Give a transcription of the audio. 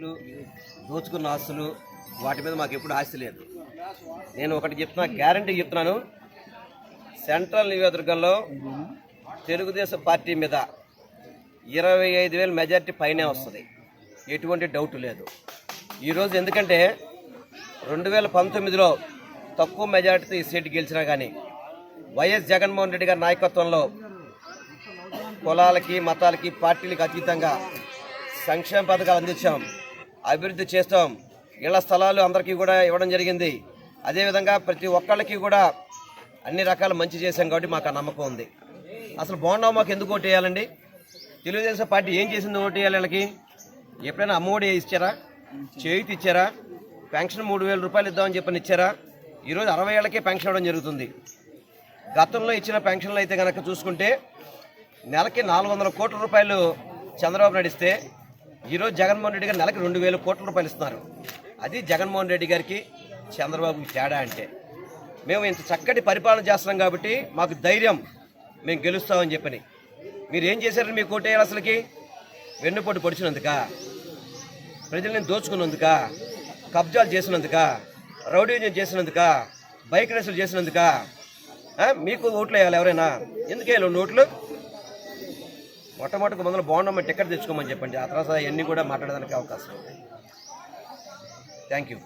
ఆస్తులు దోచుకున్న ఆస్తులు వాటి మీద మాకు ఎప్పుడు ఆస్తి లేదు. నేను ఒకటి చెప్తున్నా గ్యారంటీ చెప్తున్నాను. సెంట్రల్ నియోజకవర్గంలో తెలుగుదేశం పార్టీ మీద ఇరవై ఐదు వేల మెజార్టీ పైనే వస్తుంది. ఎటువంటి డౌట్ లేదు. ఈరోజు ఎందుకంటే రెండు వేల పంతొమ్మిదిలో తక్కువ మెజార్టీతో ఈ సీటు గెలిచినా కానీ వైఎస్ జగన్మోహన్ రెడ్డి గారి నాయకత్వంలో కులాలకి మతాలకి పార్టీలకు అతీతంగా సంక్షేమ పథకాలు అందించాం. అభివృద్ధి చేస్తాం. ఇళ్ళ స్థలాలు అందరికీ కూడా ఇవ్వడం జరిగింది. అదేవిధంగా ప్రతి ఒక్కళ్ళకి కూడా అన్ని రకాల మంచి చేశాం కాబట్టి మాకు ఆ నమ్మకం ఉంది. అసలు బాగున్నావు మాకు ఎందుకు ఓటు వేయాలండి? తెలుగుదేశం పార్టీ ఏం చేసింది ఓటు వేయాలి వీళ్ళకి? ఎప్పుడైనా అమ్మఒడి ఇచ్చారా? చేయుతి ఇచ్చారా? పెన్షన్ మూడు వేల రూపాయలు ఇద్దామని చెప్పని ఇచ్చారా? ఈరోజు అరవై ఏళ్ళకే పెన్షన్ ఇవ్వడం జరుగుతుంది. గతంలో ఇచ్చిన పెన్షన్లు అయితే కనుక చూసుకుంటే నెలకి నాలుగు వందల కోట్ల రూపాయలు చంద్రబాబు నడిస్తే ఈరోజు జగన్మోహన్ రెడ్డి గారు నెలకి రెండు వేల కోట్ల రూపాయలు ఇస్తున్నారు. అది జగన్మోహన్ రెడ్డి గారికి చంద్రబాబుకి తేడా అంటే. మేము ఇంత చక్కటి పరిపాలన చేస్తున్నాం కాబట్టి మాకు ధైర్యం మేము గెలుస్తామని చెప్పని. మీరు ఏం చేశారని మీకు కోటేయాలి అసలుకి? వెన్నుపోటు పొడిచినందుక ప్రజల్ని దోచుకున్నందుక కబ్జాలు చేసినందుక రౌడీజం చేసినందుక బైక్ రేసులు చేసినందుక మీకు ఓట్లు వేయాలి ఎవరైనా? ఎందుకు వేయాలి నోట్లు? మొట్టమొదటి మొదలు బాగుండమని టికెట్ తెచ్చుకోమని చెప్పండి. ఆ తర్వాత అవన్నీ కూడా మాట్లాడడానికి అవకాశం ఉంది. Thank you